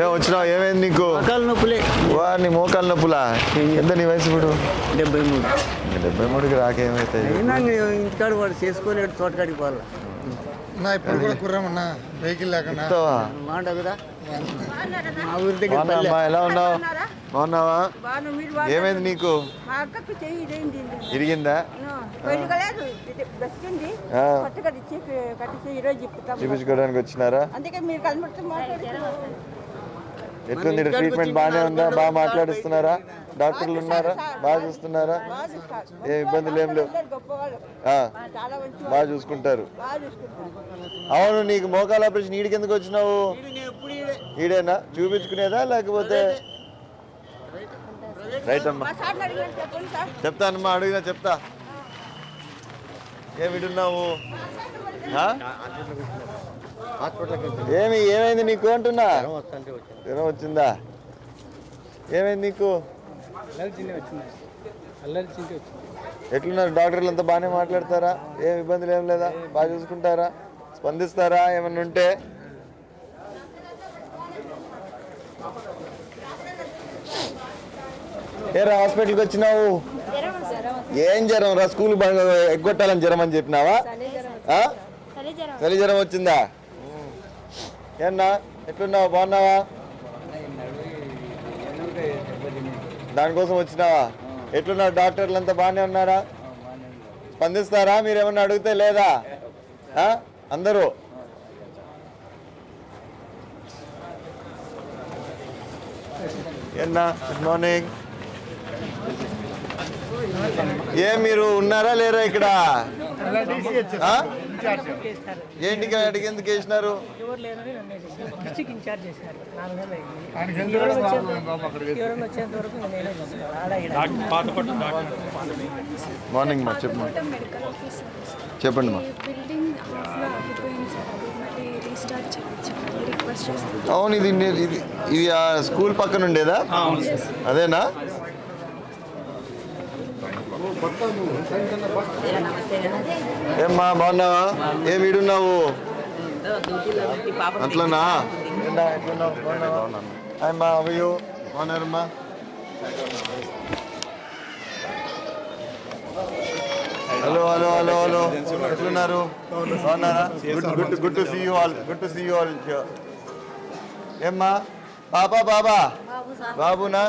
ఏ వచ్చినావు ఏమైంది నీకు? మోకాలు నొప్పులే. వా నీ మోకాలు నొప్పులా? ఎంత నీ వయసు ఇప్పుడు? డెబ్బై మూడు. డెబ్బై మూడుకి నేను ఇంటికాడ వాడు చేసుకొని తోటకాడికి పోవాలా. నా ఇప్పుడు కూడా కుర్రామన్నా వెహికల్ లేకుండా చెప్తావా మాట కదా? మా ఊరి దగ్గర పల్లె. బాగున్నావా ఎలా ఉన్నావు? బాగున్నావా? బాను మీరు బాగా ఏమైంది నీకు? మా అక్కకు చెయ్యి ఇదేంటి ఇరిగిందా? చూపించుకోవడానికి వచ్చినారా? అందుకే మీరు ఎట్లుంది ట్రీట్మెంట్ బాగానే ఉందా? బాగా మాట్లాడిస్తున్నారా? డాక్టర్లు ఉన్నారా? బాగా చూస్తున్నారా? ఏ ఇబ్బందులు ఏం లేవు. అందరు గొప్పవాళ్ళు. ఆ, చాలా మంచి బాగా చూసుకుంటారు. అవును నీకు మోకాల ఆపరేషన్ ఈడికి ఎందుకు వచ్చినావు? ఈడేనా? చూపించుకునేదా లేకపోతే? రైట్ అమ్మా. చెప్తానమ్మా అడిగినా చెప్తా ఏమి ఇడున్నావు ఆ? ఏమి ఏమైంది నీకు అంటున్నా? జ్వరం వచ్చిందా. ఏమైంది నీకు? ఎట్లున్నారు? డాక్టర్లు అంతా బాగానే మాట్లాడతారా? ఏం ఇబ్బందులు ఏం లేదా? బాగా చూసుకుంటారా? స్పందిస్తారా? ఏమన్నా ఉంటే? ఏరా హాస్పిటల్కి వచ్చినావు? ఏం జ్వరం రా? స్కూల్ బాగా ఎగ్గొట్టాలని జ్వరం అని చెప్పినావా? చలి జ్వరం వచ్చిందా? ఏన్నా? ఎట్లున్నావు? బాగున్నావా? దానికోసం వచ్చినావా? ఎట్లున్నారు? డాక్టర్లు అంతా బాగానే ఉన్నారా? స్పందిస్తారా? మీరు ఏమన్నా అడిగితే లేదా? అందరూ? ఏనా గుడ్ మార్నింగ్ ఏ మీరు ఉన్నారా లేరా ఇక్కడ? ఏంటి అడిగి ఎందుకు వేసినారు మార్నింగ్ మా చెప్పు మెడికల్ ఆఫీసర్. చెప్పండి మా. అవును ఇది ఇది ఇది ఆ స్కూల్ పక్కన ఉండేదా? అదేనా? ఏమ్మా బాగున్నావా? ఏ వీడున్నావు అట్లనా? అమ్మా అవయు బాగున్నారమ్మా. హలో హలో హలో హలో ఎట్లున్నారు? బాగున్నారా? Good good good to see you all good to see you all ఏమ్మా? బాబా బాబా బాబునా?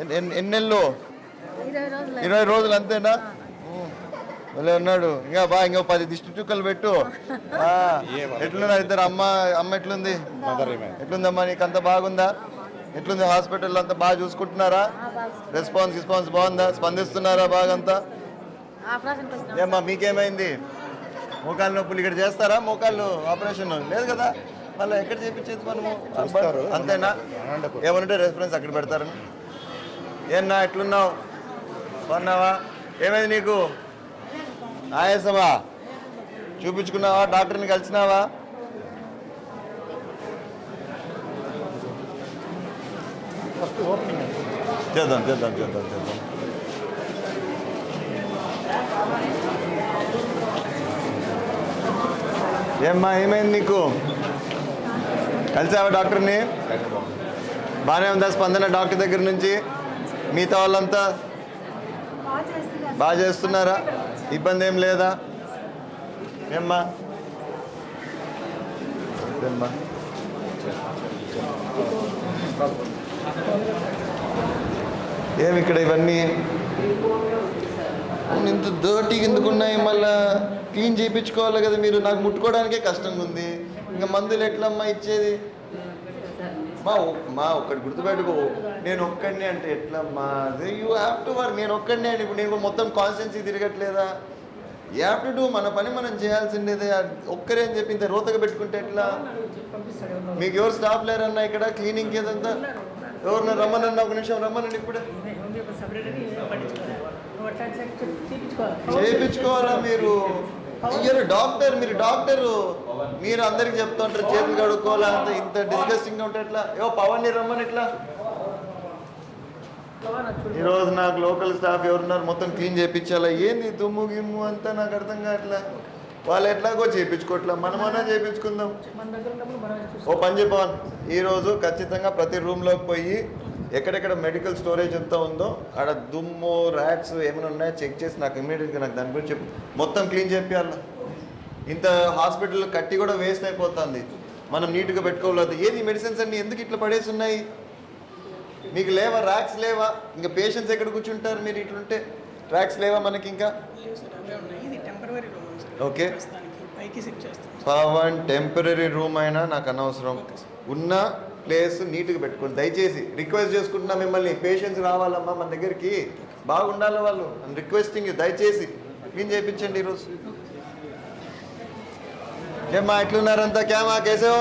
ఎన్- ఎన్- ఎన్ని నెలలు ఇరవై రోజులు అంతేనా? మళ్ళీ ఉన్నాడు. ఇంకా బా ఇంకా పది దిష్టి చుక్కలు పెట్టు. ఆ, ఎట్లున్నారు ఇద్దరు? అమ్మ అమ్మ ఎట్లుంది? ఎట్లుందమ్మా నీకు అంత బాగుందా? ఎట్లుంది హాస్పిటల్ అంతా బాగా చూసుకుంటున్నారా? రెస్పాన్స్ రెస్పాన్స్ బాగుందా? స్పందిస్తున్నారా బాగా అంతా ఏమ్మా మీకేమైంది? మోకాలు నొప్పులు ఇక్కడ చేస్తారా? మోకాళ్ళు ఆపరేషన్ లేదు కదా? మళ్ళీ ఎక్కడ చేపించేది మనము? అంతేనా? ఏమనుంటే రెఫరెన్స్ అక్కడ పెడతారు ఏన్నా ఎట్లున్నావు? బాగున్నావా? ఏమైంది నీకు? ఆయాసమా? చూపించుకున్నావా? డాక్టర్ని కలిసినావా? చేద్దాం చేద్దాం చేద్దాం చేద్దాం ఏమ్మా ఏమైంది నీకు? కలిసావా డాక్టర్ని? బాగానే ఉందా స్పందన డాక్టర్ దగ్గర నుంచి? మిగతా వాళ్ళంతా? బాగా చేస్తున్నారా? ఇబ్బంది ఏం లేదా? ఏమ్మా? ఏమ్మా? ఏమి ఇక్కడ ఇవన్నీ? ఇంత దోటీ ఎందుకు ఉన్నాయి? మళ్ళా క్లీన్ చేయించుకోవాలి కదా మీరు. నాకు ముట్టుకోవడానికే కష్టంగా ఉంది ఇంకా మందులు ఎట్లమ్మా ఇచ్చేది? మా ఒ- మా ఒక్కటి గుర్తుపెట్టుకో. నేను ఒక్కడిని అంటే ఎట్లా అదే యూ హ్యావ్ టు వర్క్ నేను ఒక్కడినే అని ఇప్పుడు నేను మొత్తం కాన్స్టెన్సీ తిరగట్లేదా? యూ హ్యావ్ టు డూ మన పని మనం చేయాల్సిందేదే. ఒక్కరే అని చెప్పి ఇంత రోతగా పెట్టుకుంటే ఎట్లా? మీకు ఎవరు స్టాఫ్ లేరన్నా ఇక్కడ? క్లీనింగ్ ఏదంతా ఎవరిన రమ్మనన్నా ఒక నిమిషం రమ్మనండి ఇప్పుడే. చేయించుకోవాలా మీరు? డాక్టర్ మీరు డాక్టర్. మీరు అందరికి చెప్తుంటారు చేతులు కడుక్కోవాలా? అంత ఇంత డిస్గస్టింగ్ ఉంటే ఎట్లా? ఏవో పవన్ రమ్మని ఎట్లా? ఈరోజు నాకు లోకల్ స్టాఫ్ ఎవరున్నారు? మొత్తం క్లీన్ చేయించాలా ఏంది దుమ్ము గిమ్ము అంతా నాకు అర్థం కావట్లా? వాళ్ళు ఎట్లాగో చేయించుకోవట్లా మనమన్నా చేయించుకుందాం ఓ పని పవన్. ఈరోజు ఖచ్చితంగా ప్రతి రూమ్లోకి పోయి ఎక్కడెక్కడ మెడికల్ స్టోరేజ్ ఎంత ఉందో ఆడ దుమ్ము ర్యాట్స్ ఏమైనా ఉన్నాయో చెక్ చేసి నాకు ఇమీడియట్గా నాకు దాని గురించి చెప్పు. మొత్తం క్లీన్ చేపియాల ఇంత హాస్పిటల్ కట్టి కూడా వేస్ట్ అయిపోతుంది. మనం నీట్గా పెట్టుకోలేదు ఏది మెడిసిన్స్ అన్ని ఎందుకు ఇట్లా పడేసి ఉన్నాయి మీకు లేవా? ర్యాక్స్ లేవా? ఇంకా పేషెంట్స్ ఎక్కడ కూర్చుంటారు మీరు ఇట్లుంటే? ట్రాక్స్ లేవా మనకి ఇంకా? ఓకే. పవన్ టెంపరీ రూమ్ అయినా నాకు అనవసరం. ఉన్న ప్లేస్ నీట్గా పెట్టుకోండి. దయచేసి రిక్వెస్ట్ చేసుకుంటున్నా మిమ్మల్ని. పేషెంట్స్ రావాలమ్మా మన దగ్గరికి. బాగుండాలి వాళ్ళు. రిక్వెస్టింగ్ దయచేసి. క్లీన్ చేయించండి ఈరోజు? ఏమ్మా ఎట్లున్నారంతా క్యామా కేసో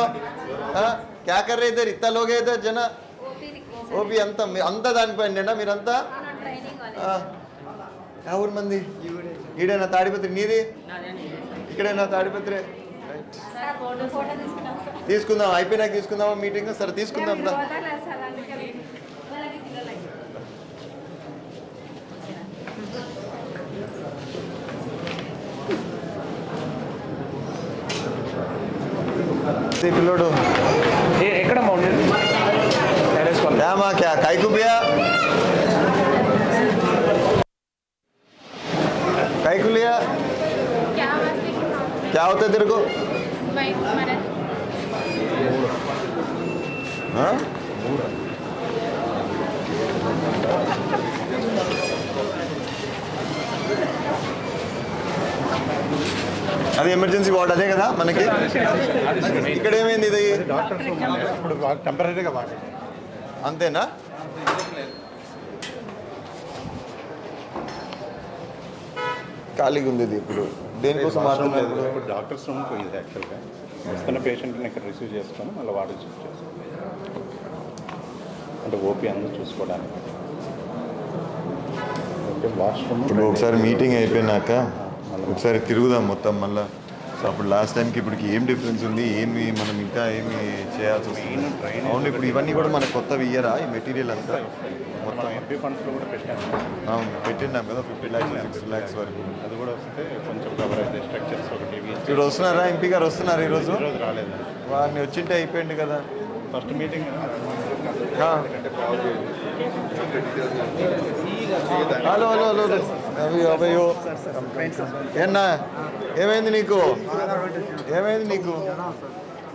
క్యా కర్ర ఇద్దరు? ఇత్త లోగే ఇద్దరు జన? ఓపి అంతా మీ- అంతా దానిపైన మీరంతా? ఆ. యా ఊరు మంది? ఈడేనా తాడిపత్రి? నీది? ఇక్కడేనా తాడిపత్రి? తీసుకుందాం. అయిపోయినాక తీసుకుందామా మీటింగ్? సరే తీసుకుందాం దా. ఇది పిల్లోడు ఎక్కడ ఉండేది టెరెస్ కాల్ ఏమా క్యా కైకు బియా కైకు लिया क्या वास्ते की क्या होता है तेरे को भाई हमारा हाँ? అది ఎమర్జెన్సీ వార్డ్ అదే కదా మనకి? ఇక్కడ ఏమైంది ఇది? ఇప్పుడు టెంపరీగా అంతేనా? ఖాళీగా ఉంది ఇది ఇప్పుడు. దేనికోసం మాట్లాడలేదు ఇప్పుడు డాక్టర్స్ రూమ్ పోయింది యాక్చువల్గా. వస్తున్న పేషెంట్ని ఇక్కడ రిసీవ్ చేసుకొని మళ్ళీ వార్డు షిఫ్ట్ చేస్తాం. అంటే ఓపీ అందరూ చూసుకోవడానికి. వాష్రూమ్ ఇప్పుడు ఒకసారి మీటింగ్ అయిపోయినాక ఒకసారి తిరుగుదాం మొత్తం మళ్ళీ. సో అప్పుడు లాస్ట్ టైంకి ఇప్పటికి ఏం డిఫరెన్స్ ఉంది? ఏమి మనం ఇంకా ఏమి చేయాల్సి వస్తుంది? అవును ఇప్పుడు ఇవన్నీ కూడా మన కొత్తవి ఇయ్యరా? ఈ మెటీరియల్ అంతా? మొత్తం. ఎంపీ ఫండ్స్లో కూడా పెట్టాము అవును పెట్టినాం కదా ఫిఫ్టీ ల్యాక్స్ సిక్స్టీ ల్యాక్స్ వరకు. అది కూడా వస్తే కొంచెం కవర్ అయితే స్ట్రక్చర్స్ ఒకటి ఇప్పుడు వస్తున్నారా? ఎంపీ గారు వస్తున్నారు ఈరోజు? రాలేదు. వారిని వచ్చింటే అయిపోయింది కదా. First meeting. Hello hello hello. ఏనా ఏమైంది నీకు? ఏమైంది నీకు?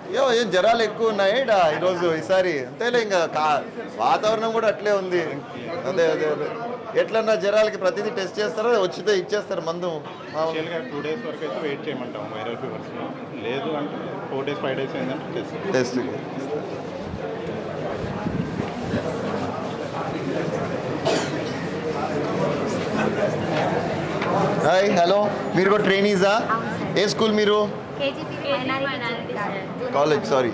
అయ్యో ఏం జ్వరాలు ఎక్కువ ఉన్నాయి ఈడ ఈరోజు ఈసారి. అంతేలే ఇంకా వాతావరణం కూడా అట్లే ఉంది. అదే అదే అదే. ఎట్లన్నా జ్వరాలకి ప్రతిదీ టెస్ట్ చేస్తారా? వచ్చితే ఇచ్చేస్తారు మందు. టూ డేస్ వరకు అయితే వెయిట్ చేయమంటాం వైరల్ ఫీవర్స్ లేదు అంటే ఫోర్ డేస్ ఫైవ్ డేస్ అయిందంటే టెస్ట్. టెస్ట్. Hi hello. మీరు కూడా ట్రైనీసా? ఏ స్కూల్ మీరు? College sorry.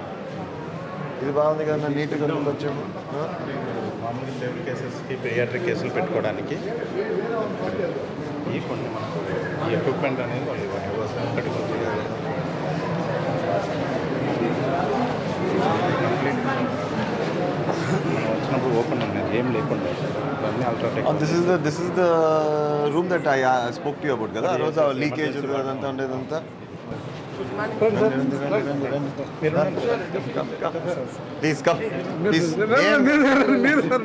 ఇది బాగుంది కదా నీట్గా ఆ? మామూలుగా లేబుల్ కేసెస్కి పీరియాట్రిక్ కేసులు పెట్టుకోవడానికి ఈ కొన్ని మనకు ఈ ఎక్విప్మెంట్ అనేది ఒకటి కంప్లీట్ వచ్చినప్పుడు ఓపెన్ ఉన్నది ఏం లేకుండా. అన్నీ UltraTech this is the this is the room that I spoke to about కదా? ఆ రోజు లీకేజ్ అదంతా ఉండేదంతా? ప్లీజ్ కమ్ ప్లీజ్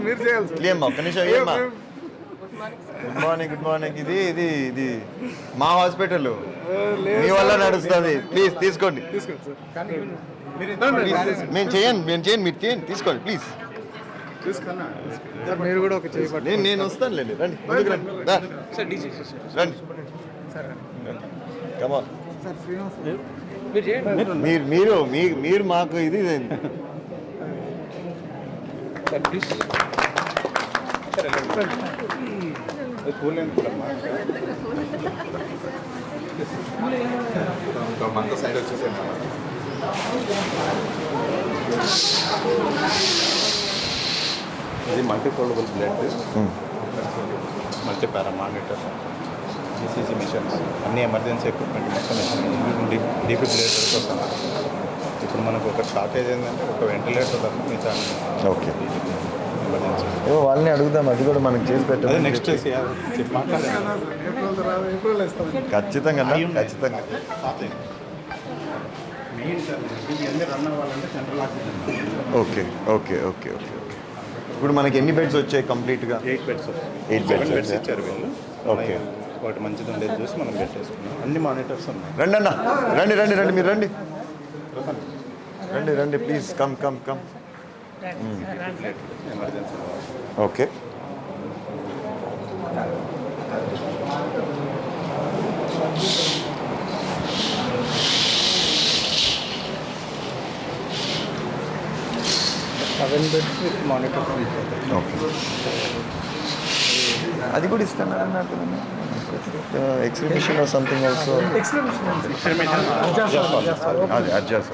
మీరు చేయాలి లేమ్మా ఒక్క నిమిషం ఏమ్మా గుడ్ మార్నింగ్ గుడ్ మార్నింగ్ ఇది ఇది ఇది మా హాస్పిటల్ మీ వల్ల నడుస్తుంది. ప్లీజ్ తీసుకోండి. మేము చేయండి మేము చేయండి మీరు చేయండి తీసుకోండి ప్లీజ్ మీరు కూడా ఒక చేయి నేను నేను వస్తానులేండి రండి. ముందుకు రండి. రా. రండి. కమాన్ మీరు మీరు మీ- మీరు మాకు ఇది కూల్ ఎందుకమ్మా ఇది మల్టీపోలబుల్ blood multi para monitor ECG machines అన్ని ఎమర్జెన్సీ ఎక్విప్మెంట్ మొత్తం డిఫిబ్రిలేటర్ కోసం ఇప్పుడు మనకు ఒక షార్టేజ్ ఏంటంటే ఒక వెంటిలేటర్ తప్ప మిగతా ఓకే వాళ్ళని అడుగుదాం. అది కూడా మనకి చేసి పెట్టాలి నెక్స్ట్ ఖచ్చితంగా ఖచ్చితంగా. ఓకే ఓకే ఓకే ఓకే ఇప్పుడు మనకి ఎన్ని బెడ్స్ వచ్చాయి కంప్లీట్గా ఎయిట్ బెడ్స్ beds బెడ్స్ వచ్చాయా? ఇచ్చారు వీళ్ళు. Okay. ఒకటి మంచిది ఉండేది చూసి మనం పెట్టేసుకున్నాం అన్ని మానిటర్స్ ఉన్నాయి. రండి అన్న. రండి రండి రండి. మీరు రండి. రండి రండి. Please come come come emergency okay seven beds with monitors okay అది కూడా ఇస్తాను ఎక్సిబిషన్ ఆర్ సంథింగ్ ఆల్సో అది అడ్జస్ట్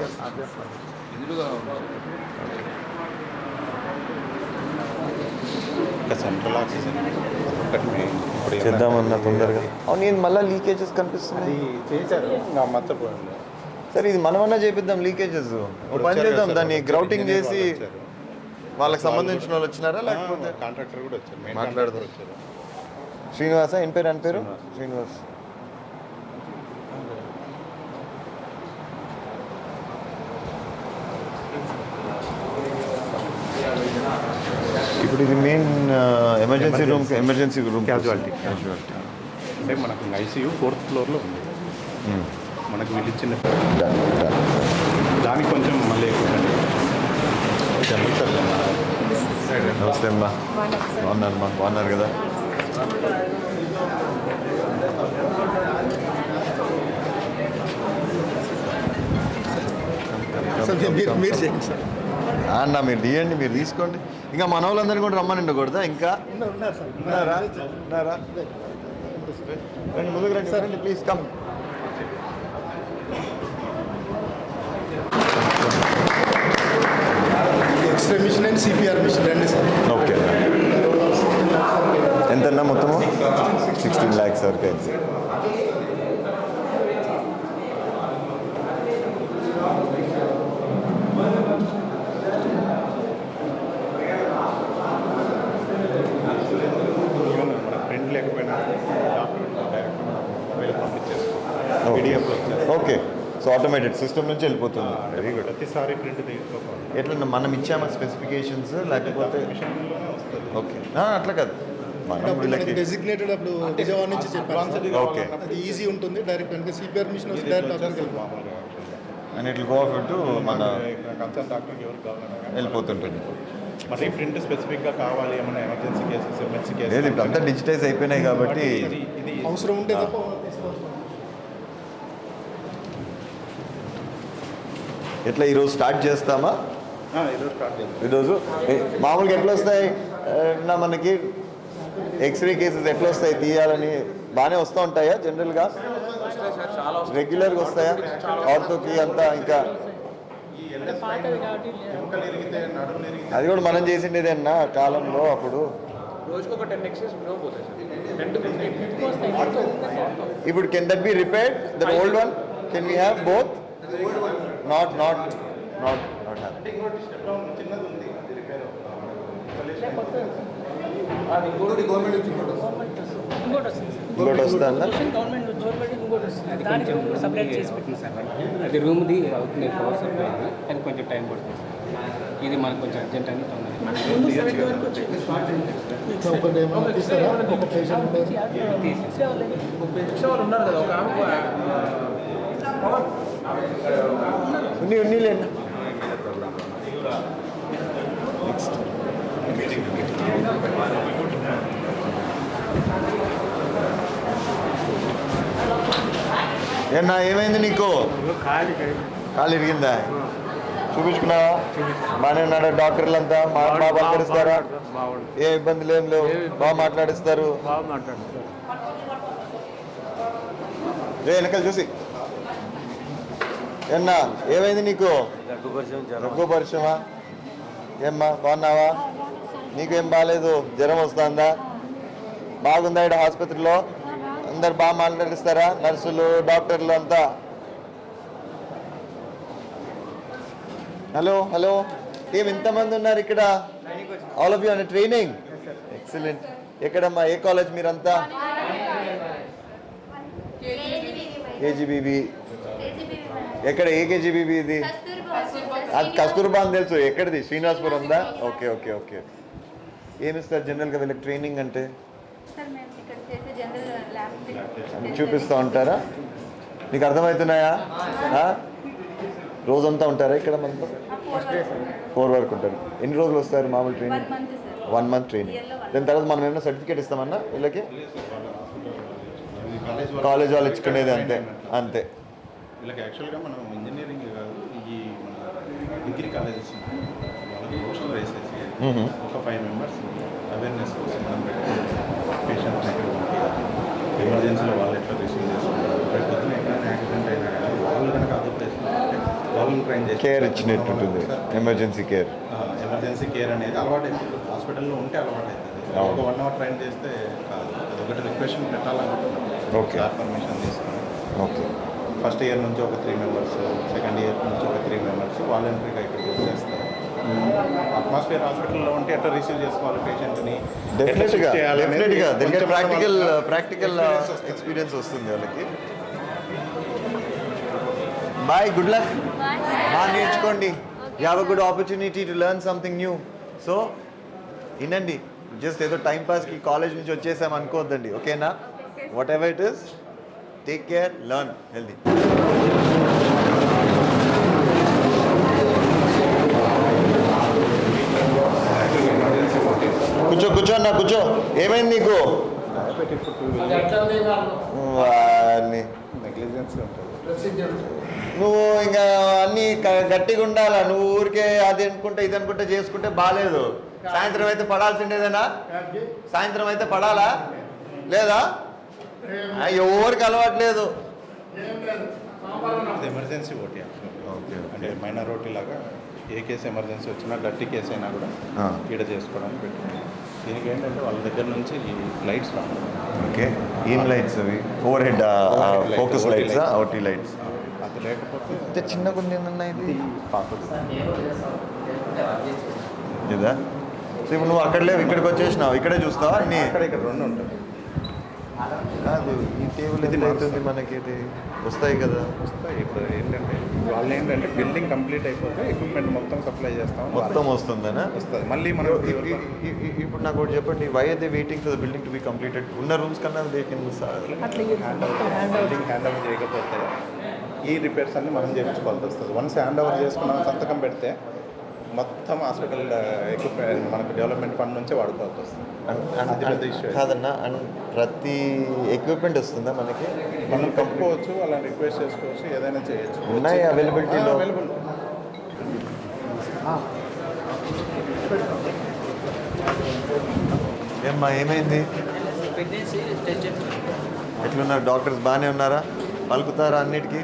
సెంట్రల్ ఆక్సిజన్ చేద్దామన్న తొందరగా. అవును నేను మళ్ళీ లీకేజెస్ కనిపిస్తుంది సరే ఇది మనమన్నా చేపిద్దాం లీకేజెస్ ఓ పని చేద్దాం దాన్ని గ్రౌటింగ్ చేసి వాళ్ళకి సంబంధించిన వాళ్ళు వచ్చినారా? లేకపోతే కాంట్రాక్టర్ కూడా వచ్చారు. కాంట్రాక్టర్ వచ్చారు. శ్రీనివాస ఏం పేరు? అని పేరు? శ్రీనివాస్. ఇప్పుడు ఇది main emergency room emergency room Casualty. Casualty అంటే మనకు ఐసీయూ ఫోర్త్ ఫ్లోర్లో ఉంది. మనకు వీళ్ళు ఇచ్చిన దానికి కొంచెం మళ్ళీ ఎక్కువ. చెప్పండి సార్ నమస్తే అమ్మా. బాగున్నారు అమ్మా. బాగున్నారు కదా? అన్న మీరు తీయండి మీరు తీసుకోండి. ఇంకా మన వాళ్ళందరినీ కూడా రమ్మని ఉండకూడదా ఇంకా? ఉన్నారు సార్. ఉన్నారా? ముందుకు రండి please come X-ray machine and CPR machine రండి సార్. ఓకే. ఎంతన్నా మొత్తము? సిక్స్టీన్ ల్యాక్స్ వరకు అయింది ఈవెన్ మన ప్రింట్ లేకపోయినా డాక్టర్ డైరెక్ట్ వీళ్ళు పంపించేస్తాం Okay. పీడిఎఫ్లో వచ్చేస్తాం ఓకే సో ఆటోమేటెడ్ సిస్టమ్ నుంచి వెళ్ళిపోతుంది. వెరీ గుడ్ ప్రతిసారి ఎట్లా మనం ఇచ్చామా స్పెసిఫికేషన్స్ లేకపోతే ఓకే అట్లా కాదు. డెసిగ్నేటెడ్ అప్పుడు విజయవాడ నుంచి చెప్పాను. ఓకే అది ఈజీ ఉంటుంది. డైరెక్ట్ అంటే సిపిఆర్ మిషన్ వచ్చి డైరెక్ట్ అక్కడికి వెళ్ళిపోవాలి మామూలుగా and it go off to మన వెళ్ళిపోతుంటుంది. ప్రింట్ స్పెసిఫిక్గా కావాలి ఏమైనా ఎమర్జెన్సీ కేసెస్ ఎమర్జెన్సీ లేదు కేసెస్ ఇప్పుడు అంతా డిజిటైజ్ అయిపోయినాయి కాబట్టి ఇది ఇది అవసరం ఉంటే తప్ప ఎట్లా ఈరోజు స్టార్ట్ చేస్తామా? ఆ, ఈరోజు మామూలుగా ఎట్లా వస్తాయి? మనకి ఎక్స్రే కేసెస్ ఎట్లా వస్తాయి? తీయాలని బాగానే వస్తూ ఉంటాయా జనరల్గా? రెగ్యులర్గా వస్తాయా? ఆర్థోకి అంతా ఇంకా? అది కూడా మనం చేసిండేది అన్న కాలంలో అప్పుడు. ఇప్పుడు can that be repaired? That old one? Can we have both? Not not not not have చిన్నది ఉంది అది రిపేర్ ఇంకోటి వస్తుంది. అది రూమ్ది అవుతుంది పవర్ సప్లై అది కొంచెం టైం పడుతుంది సార్. ఇది మనకు కొంచెం అర్జెంట్ అని తొందరగా ఉన్నారు కదా ఒక ఉన్ని నెక్స్ట్ ఏనా ఏమైంది నీకు? కాలు ఇరిగిందా? చూపించుకున్నావా? బాగానే ఉన్నాడా డాక్టర్లు అంతా బాగా పలకరిస్తారా ఏ ఇబ్బందులు ఏం లేవు. బాగా మాట్లాడిస్తారు రే వెనకాల చూసి. ఏన్నా ఏమైంది నీకు? దగ్గు పరిచయమా? ఏమ్మా బాగున్నావా? నీకేం బాగాలేదు జ్వరం వస్తుందా? బాగుందా ఇక్కడ ఆసుపత్రిలో? అందరు బాగా మాట్లాడిస్తారా నర్సులు డాక్టర్లు అంతా? Hello hello. ఏం ఇంతమంది ఉన్నారు ఇక్కడ? ఆల్ ఆఫ్ యూ అనే ట్రైనింగ్ ఎక్సలెంట్ ఎక్కడమ్మా? ఏ కాలేజ్ మీరంతా? కేజీబీబీ ఎక్కడ ఏ కేజీబీబీ ఇది? అది కస్తూర్బా అని తెలుసు. ఎక్కడిది? శ్రీనివాసపురం ఉందా? Okay okay okay. ఏమిస్తారు జనరల్గా వీళ్ళకి ట్రైనింగ్ అంటే? చూపిస్తూ ఉంటారా? నీకు అర్థమవుతున్నాయా? రోజంతా ఉంటారా ఇక్కడ మనతో? ఫోర్ వరకు ఉంటారు. ఎన్ని రోజులు వస్తారు మామూలు ట్రైనింగ్ వన్ మంత్ ట్రైనింగ్ దాని తర్వాత మనం ఏమైనా సర్టిఫికేట్ ఇస్తామన్నా వీళ్ళకి? కాలేజ్ వాళ్ళు ఇచ్చుకునేది అంతే అంతే. వీళ్ళకి యాక్చువల్గా మనం ఇంజనీరింగ్ కాదు ఈ మన డిగ్రీ కాలేజెస్. వాళ్ళకి పోస్టులు వేసేసి. ఒక ఫైవ్ మెంబర్స్ అవేర్నెస్ కోసం మనం పేషెంట్స్ ఎమర్జెన్సీలో వాళ్ళు ఎట్లా రిసీవ్ చేసుకుంటారు రేపు పొద్దున ఎక్కడైనా యాక్సిడెంట్ అయినా కానీ వాళ్ళు కనుక అదో ప్లేస్లో ఉంటే వాళ్ళని ట్రైన్ చేసి కేర్ ఇచ్చినట్టు ఉంటుంది ఎమర్జెన్సీ కేర్ ఎమర్జెన్సీ కేర్ అనేది అలవాటు అవుతుంది హాస్పిటల్లో ఉంటే అలవాటు అవుతుంది. ఒక వన్ అవర్ ట్రైన్ చేస్తే కాదు. అదొకటి రిక్వెస్ట్ పెట్టాలనుకుంటున్నాం. Okay. సార్ పర్మిషన్ తీసుకుని. ఓకే ఫస్ట్ ఇయర్ నుంచి ఒక త్రీ మెంబర్స్ సెకండ్ ఇయర్ నుంచి ఒక త్రీ మెంబర్స్ వాలంటరీగా ఇక్కడ వచ్చేస్తారు. అట్మాస్ఫియర్ హాస్పిటల్లో ఉంటే ఎట్లా రిసీవ్ చేసుకోవాలి పేషెంట్ని డెఫినెట్గా డెఫినెట్గా దగ్గర ప్రాక్టికల్ ప్రాక్టికల్ ఎక్స్పీరియన్స్ వస్తుంది. వాళ్ళకి. బాయ్ గుడ్ లక్ బాగా నేర్చుకోండి. You have a good opportunity to learn something new so వినండి. జస్ట్ ఏదో టైం పాస్కి కాలేజ్ నుంచి వచ్చేసాం అనుకోవద్దండి. ఓకేనా whatever it is take care learn healthy కూర్చో కూర్చో అన్న కూర్చో. ఏమైంది నీకు? నువ్వు ఇంకా అన్ని గట్టిగా ఉండాలా? నువ్వు ఊరికే అది అనుకుంటే ఇది అనుకుంటే చేసుకుంటే బాగాలేదు సాయంత్రం అయితే పడాల్సిండేదేనా? సాయంత్రం అయితే పడాలా? లేదా? ఎవరికి అలవాట్లేదు. ఎమర్జెన్సీ ఓటీ అంటే మైనర్ ఓటీ లాగా ఏ కేసు ఎమర్జెన్సీ వచ్చినా గట్టి కేసు అయినా కూడా. ఈడ చేసుకోవడానికి పెట్టుకున్నాం దీనికి ఏంటంటే వాళ్ళ దగ్గర నుంచి ఈ లైట్స్ ఓకే. ఏం లైట్స్ అవి? Overhead focus lights. OT lights అది లేకపోతే అంటే చిన్నగా ఉంది ఏందన్నా ఇది? పాపదు ఇదా సో ఇప్పుడు నువ్వు అక్కడ లేవు ఇక్కడికి వచ్చేసినావు ఇక్కడే చూస్తావా? అన్నీ అక్కడ ఇక్కడ రెండు ఉంటుంది కాదు ఈ టేబుల్ ఇది అవుతుంది మనకి? ఇది వస్తాయి కదా. వస్తాయి. ఇప్పుడు ఏంటంటే వాళ్ళు ఏంటంటే బిల్డింగ్ కంప్లీట్ అయిపోతే ఎక్విప్మెంట్ మొత్తం సప్లై చేస్తాం. మొత్తం వస్తుందనా? వస్తుంది. మళ్ళీ మనం ఇప్పుడు నాకు ఒకటి చెప్పండి. Why are they waiting for the building to be completed ఉన్న రూమ్స్ కన్నా they can hand over building hand over చేయకపోతే ఈ రిపేర్స్ అన్ని మనం చేయించుకోవాల్సి వస్తుంది. వన్స్ హ్యాండ్ ఓవర్ చేసుకున్నాం సంతకం పెడితే మొత్తం హాస్పిటల్ ఎక్విప్మెంట్ మనకు డెవలప్మెంట్ ఫండ్ నుంచే వాడుకోవాల్సి వస్తుంది. అది పెద్ద ఇష్యూ కాదన్నా అండ్ ప్రతి ఎక్విప్మెంట్ వస్తుందా మనకి? మనం కప్పుకోవచ్చు అలా రిక్వెస్ట్ చేసుకోవచ్చు ఏదైనా చేయొచ్చు. ఉన్నాయి అవైలబిలిటీలో అవైలబుల్ ఏమ్మా ఏమైంది? ఎట్లున్నారు? డాక్టర్స్ బాగానే ఉన్నారా? పలుకుతారా అన్నిటికీ?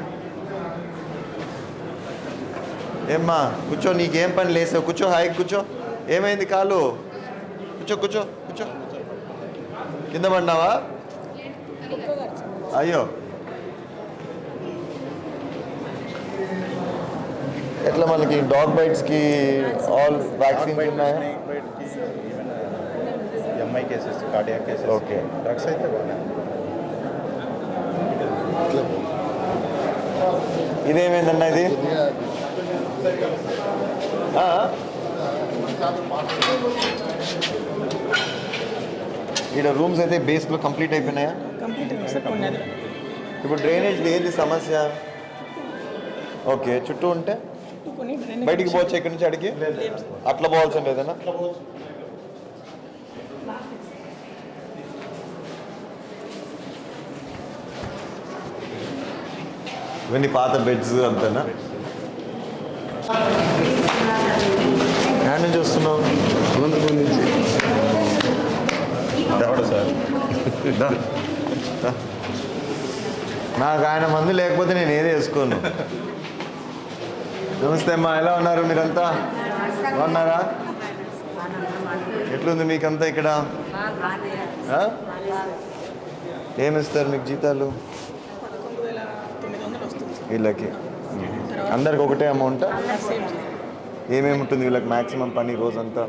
ఏమ్మా కూర్చో నీకేం పని లేసావు కూర్చో హాయిగా కూర్చో. ఏమైంది కాలు? కూర్చో కూర్చో కూర్చో. కింద పడినావా? అయ్యో. ఎట్లా మనకి డాగ్ బైట్స్కి ఆల్ వ్యాక్సిన్స్ ఉన్నాయా? MI cases cardia cases Okay. Drugs అయితే ఇదేమైందన్నా ఇది? ఆ? ఈడ రూమ్స్ అయితే బేస్లో కంప్లీట్ అయిపోయినాయా? ఇప్పుడు డ్రైనేజ్ ఏది సమస్య? ఓకే చుట్టూ ఉంటే? బయటికి పోవచ్చు ఇక్కడి నుంచి అడిగి? అట్లా పోవాల్సిన లేదన్నా ఇవన్నీ పాత బెడ్స్ అంతేనా? వస్తున్నావు అనంతపురం నుంచి సార్? నాకు ఆయన మందు లేకపోతే నేను ఏది వేసుకోను. నమస్తే అమ్మా ఎలా ఉన్నారు మీరంతా? బాగున్నారా? ఎట్లుంది మీకంతా ఇక్కడ? ఏమిస్తారు మీకు జీతాలు? వీళ్ళకి. అందరికి ఒకటే అమౌంట్ ఏమేమి ఉంటుంది వీళ్ళకి మ్యాక్సిమం పని రోజంతా?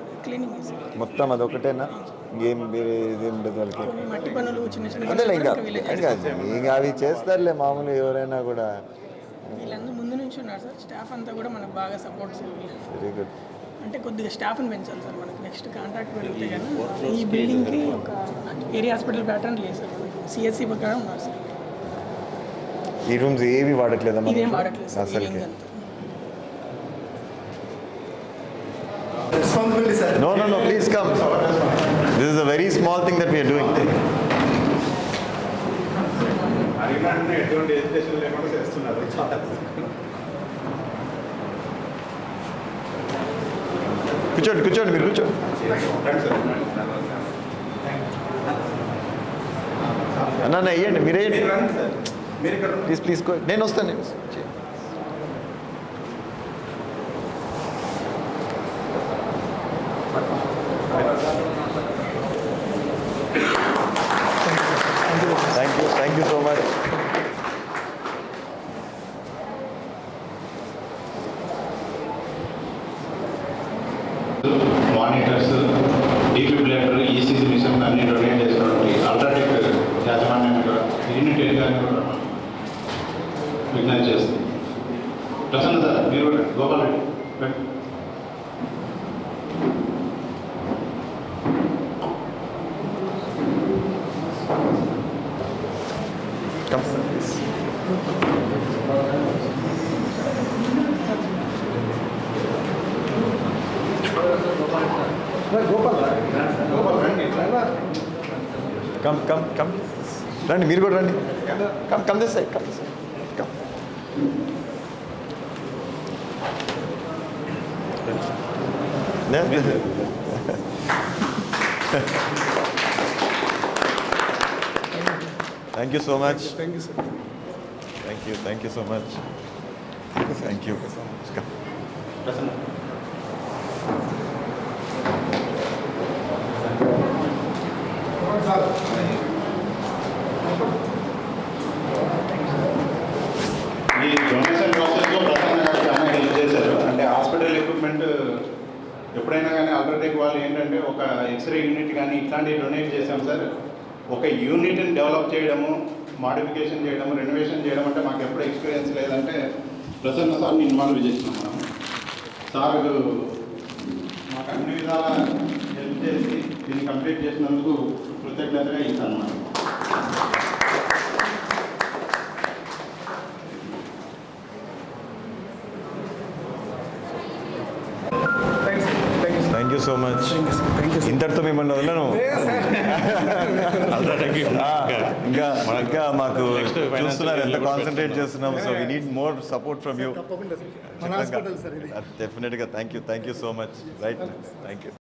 మొత్తం అదొకటేనా ఇంకేం వేరే ఇదేం ఉండదు వాళ్ళకి. కొన్ని మట్టి పనులు చిన్న చిన్న అంతేలే ఇంకా ఇంకా. ఇంకా అవి చేస్తారులే మామూలు ఎవరైనా కూడా. వీళ్ళందరూ ముందు నుంచి ఉన్నారు సార్. స్టాఫ్ అంతా కూడా మనకు బాగా సపోర్ట్ వెరీ గుడ్ అంటే కొద్దిగా స్టాఫ్ని పెంచాలి సార్ మనకి. నెక్స్ట్ కాంట్రాక్ట్ పెరిగితే కానీ ఈ బిల్డింగ్కి ఒక ఏరియా హాస్పిటల్ ప్యాటర్న్ లేదు సార్. సిఎస్సి ప్రకారం ఉన్నారు సార్. ఈ రూమ్స్ ఏవి వాడట్లేదా మనం అసలుకి. No, no, no, please come. This is a very small thing that we are doing. కూర్చోండి కూర్చోండి మీరు కూర్చోండి. అన్న అన్న వేయండి మీరు వేయండి. మీరు ఇక్కడ ప్లీజ్ ప్లీజ్ నేను వస్తాను నేను వస్తాను. Thank you thank you so much monitors defibrillator ECC machine అన్ని డొనేట్ చేసినటువంటి అల్ట్రాటెక్ యాజమాన్యం కూడా యూనిట్ ఎదుగానే కూడా విజ్ఞానం చేస్తుంది ప్రసన్న సార్ మీరు కూడా గోపాల్ రెడ్డి రండి. Come, sir, please. గోపాల్ రండి కమ్ కమ్ కమ్ రండి మీరు కూడా రండి. Come come this side come come thank you so much thank you sir thank you thank you so much thank you Prasanna ఈ డొనేషన్ ప్రాసెస్లో ప్రసన్న గారు చాలా హెల్ప్ చేశారు అంటే హాస్పిటల్ ఎక్విప్మెంట్ ఎప్పుడైనా కానీ అల్ట్రాటెక్ వాళ్ళు ఏంటంటే ఒక ఎక్స్రే యూనిట్ కానీ ఇట్లాంటివి డొనేట్ చేశాం సార్. ఒక యూనిట్ని డెవలప్ చేయడము మాడిఫికేషన్ చేయడము రెనోవేషన్ చేయడం అంటే మాకు ఎప్పుడు ఎక్స్పీరియన్స్ లేదంటే ప్రసన్న సార్ని ఇన్వాల్వ్ చేసినాం మనం సార్ మాకు అన్ని విధాల హెల్ప్ చేసి దీన్ని కంప్లీట్ చేసినందుకు కృతజ్ఞతగా ఇస్తాను మనం థ్యాంక్ యూ సో మచ్ ఇంతటితో మిమ్మల్ని వదలను. ఇంకా ఇంకా మాకు చూస్తున్నారు ఎంత కాన్సన్ట్రేట్ చేస్తున్నాం. So we need more support from you డెఫినెట్గా thank you thank you so much right thank you